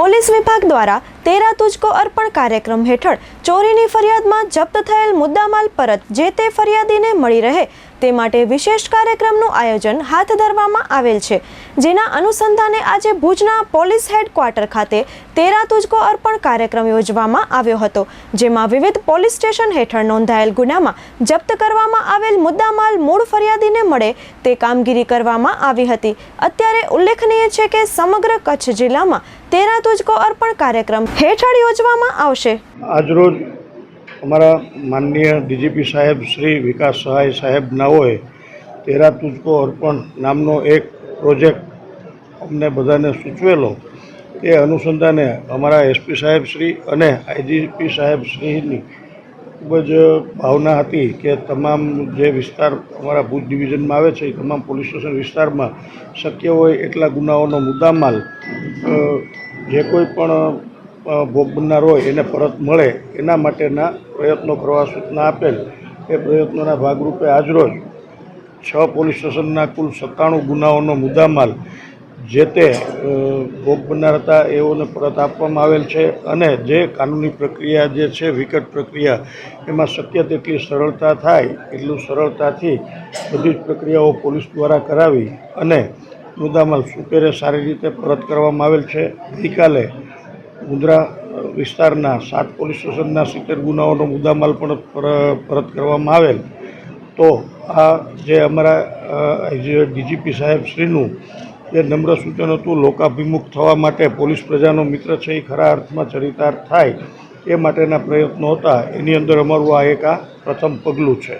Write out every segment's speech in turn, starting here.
Police વિભાગ દ્વારા તેરા તુજકો અર્પણ કાર્યક્રમ હેઠળ ચોરીની ફરિયાદમાં જપ્ત થયેલ મુદ્દામાલ પરત જે તે ફરિયાદીને મળી રહે તે માટે વિશેષ કાર્યક્રમનું આયોજન હાથ ધરવામાં આવેલ છે. જેના અનુસંધાને આજે ભુજના પોલીસ હેડક્વાર્ટર ખાતે તેરા તુજકો અર્પણ કાર્યક્રમ યોજવામાં આવ્યો હતો, જેમાં વિવિધ પોલીસ સ્ટેશન હેઠળ નોંધાયેલ ગુનામાં જપ્ત કરવામાં આવેલ મુદ્દામાલ મૂળ ફરિયાદીને મળે તે કામગીરી કરવામાં આવી હતી. અત્યારે ઉલ્લેખનીય છે કે સમગ્ર કચ્છ જિલ્લામાં તેરા તુજકો અર્પણ કાર્યક્રમ હેઠળ યોજવામાં આવશે. આજરોજ અમારા માનનીય ડીજીપી સાહેબ શ્રી વિકાસ સહાય સાહેબ નાઓએ તેરા તુજકો અર્પણ નામનો એક પ્રોજેક્ટ અમને બધાને સૂચવેલો એ અનુસંધાને અમારા એસપી સાહેબ શ્રી અને આઈજીપી સાહેબ શ્રીની ખૂબ જ ભાવના હતી કે તમામ જે વિસ્તાર અમારા ભુજ ડિવિઝનમાં આવે છે એ તમામ પોલીસ સ્ટેશન વિસ્તારમાં શક્ય હોય એટલા ગુનાઓનો મુદ્દામાલ જે કોઈ પણ ભોગ બનનાર હોય, એને પરત મળે, એના માટેના પ્રયત્નો કરવા સૂચના આપેલ, એ પ્રયત્નોના ભાગરૂપે આજરોજ છ પોલીસ સ્ટેશનના કુલ સત્તાણું ગુનાઓનો મુદ્દામાલ જે તે ભોગ બનનાર હતા, એઓને પરત આપવામાં આવેલ છે અને જે કાનૂની પ્રક્રિયા જે છે, વિકટ પ્રક્રિયા, એમાં શક્ય તેટલી સરળતા થાય, એટલું સરળતાથી બધી જ પ્રક્રિયાઓ પોલીસ દ્વારા કરાવી અને મુદ્દામાલ સુપેરે સારી રીતે પરત કરવામાં આવેલ છે? ગઈકાલે મુદ્રા વિસ્તારના સાત પોલીસ સ્ટેશનના સિત્તેર ગુનાઓનો મુદ્દામાલ પણ પરત કરવામાં આવેલ. તો આ જે અમારા ડીજીપી સાહેબ શ્રીનું જે નમ્ર સૂચન હતું, લોકાભિમુખ થવા માટે પોલીસ પ્રજાનો મિત્ર છે, એ ખરા અર્થમાં ચરિતાર્થ થાય એ માટેના પ્રયત્નો હતા. એની અંદર અમારું આ એક આ પ્રથમ પગલું છે.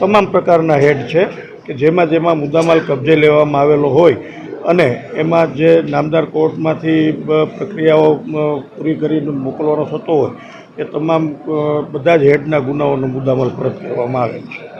તમામ પ્રકારના હેડ છે. કે જેમાં જેમાં મુદ્દામાલ કબજે લેવામાં આવેલો હોય અને એમાં જે નામદાર કોર્ટમાંથી પ્રક્રિયાઓ પૂરી કરીને મોકલવાનો થતો હોય, એ તમામ બધા જ હેડના ગુનાઓનો મુદ્દામાલ પરત કરવામાં આવેલ છે.